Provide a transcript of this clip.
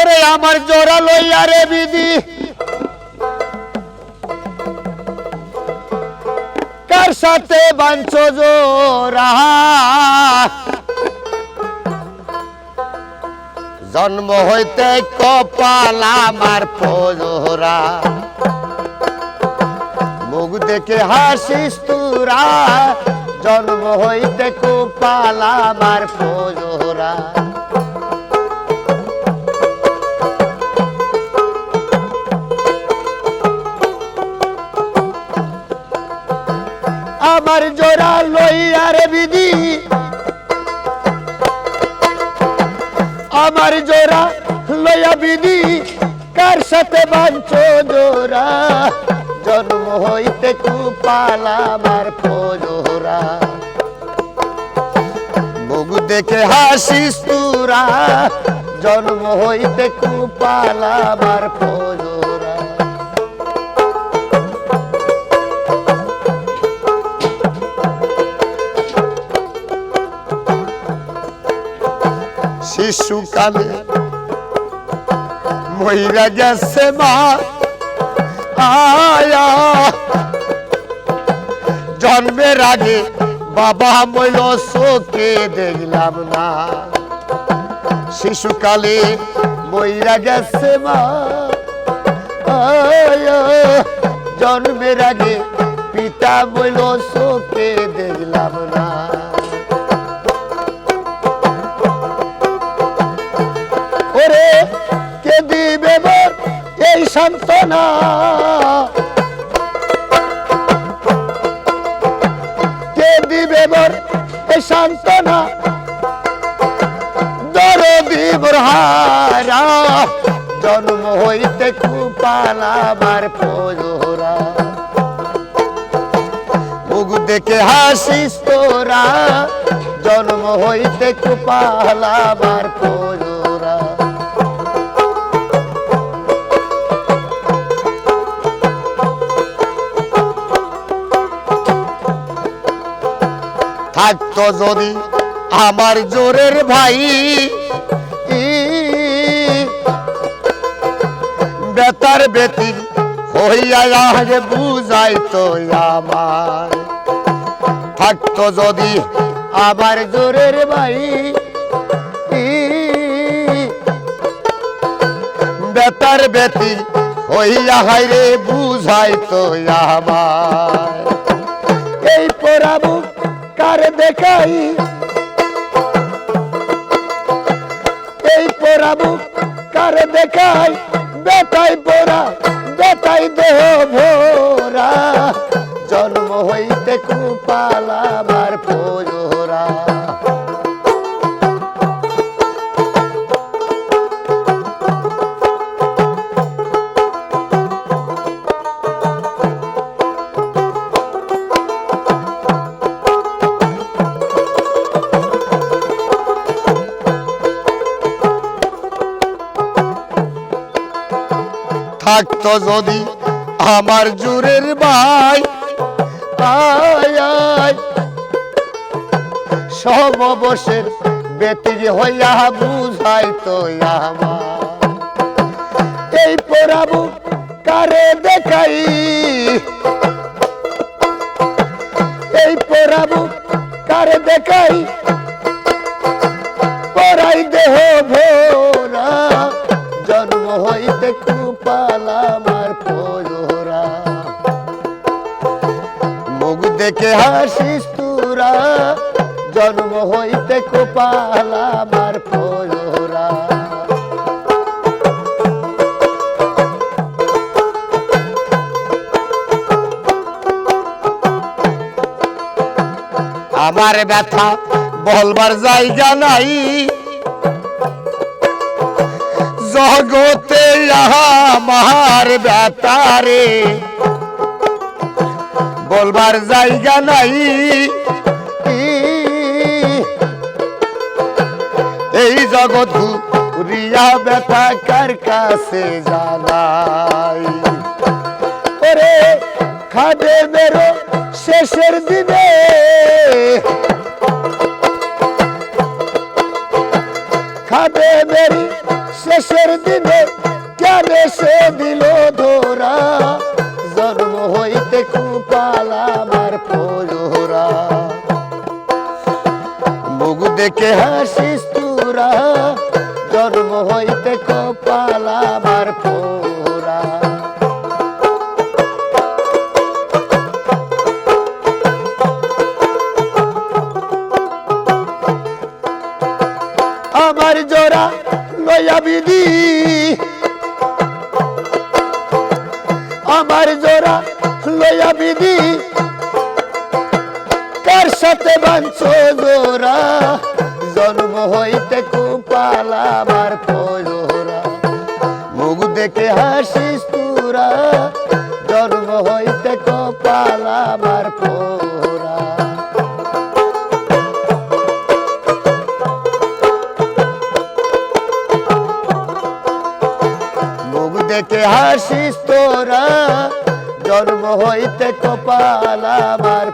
ওরে আমার জোড়া লইয়া রে বিধি। কার সাথে বাঞ্চ জোড়া? জন্ম হইতে কপাল আমার ফোজরা মুখ দেখে হাসিস তুরা, জন্ম হইতে কপাল আমার ফোজরা আমার জোড়া লইয়ার বিধি। আমার জোড়া লইয়া বিধি, কার সাথে বাঞ্চ জোড়া? জন্ম হইতে কুপাল আমার ফোজোরা মুখ দেখে হাসিস তুরা, জন্ম হইতে কুপাল আমার ফোজোরা শিশুকালে মহিলা গেছে মা। আয়া জন্মের আগে বাবা মইল চোখে দেখলাম না। শিশুকালে মহিলা গেছে মা। জন্মের আগে পিতা মইল চোখে দেখলাম না। সান্ত্বনা। কে দিবে মোর এই সান্ত্বনা? দরদি জন্ম হইতে কুপাল আমার ফোজরা মুখ দেখে হাসিস তোরা, জন্ম হইতে কুপাল আমার থাকতো যদি আমার জোরের ভাই বেতার বেতির হইয়া বুঝাই তো আমার। থাকতো যদি আমার জোরের ভাই বেতার বেতি হইয়া বুঝাই তো আমার। এই পরাবু কার দেখাই। এই পোড়াবু কার দেখাই বেতাই পোড়া বেতাই দেহ ভোরা। জন্ম হইতে কুপাল থাকতো যদি আমার জুরের ভাই। সব অবসের বেতির হইয়া বুঝাই তো এই পরাবু কারে দেখাই? এই পরাবু কারে দেখাই? পরাই দেহ ভোরা। আমার ফোজরা মুখ দেখে হাসিস তুরা, জন্ম হইতে কুপাল আমার ফোজরা আমার ব্যথা বলবার জায়গা নাই। জগতে আমার ব্যথারে বলবার জায়গা নাই। এই জগৎ রিয়া ব্যথা কার কাছে জানাই? ওরে খাদে বেরো শেষের দিনে। খাদে বেরি শেষের দিনে কেন সে দিল ধরা। জন্ম হইতে কুপাল আমার ফোরা মুখ দেখে হাসিস তুরা। জন্ম হইতে কপাল আমার ফোরা আমার জোড়া লয়া বিধি আমার জোড়া লয়া বিধি কার সাথে বাঞ্চ জোড়া? জন্ম হইতে কুপাল আমার ফোরা মুখ দেখে হাসিস তুরা। জন্ম হইতে কপাল আমার ফোরা দেখে হাসিস তোরা জন্ম হইতে কপাল আমার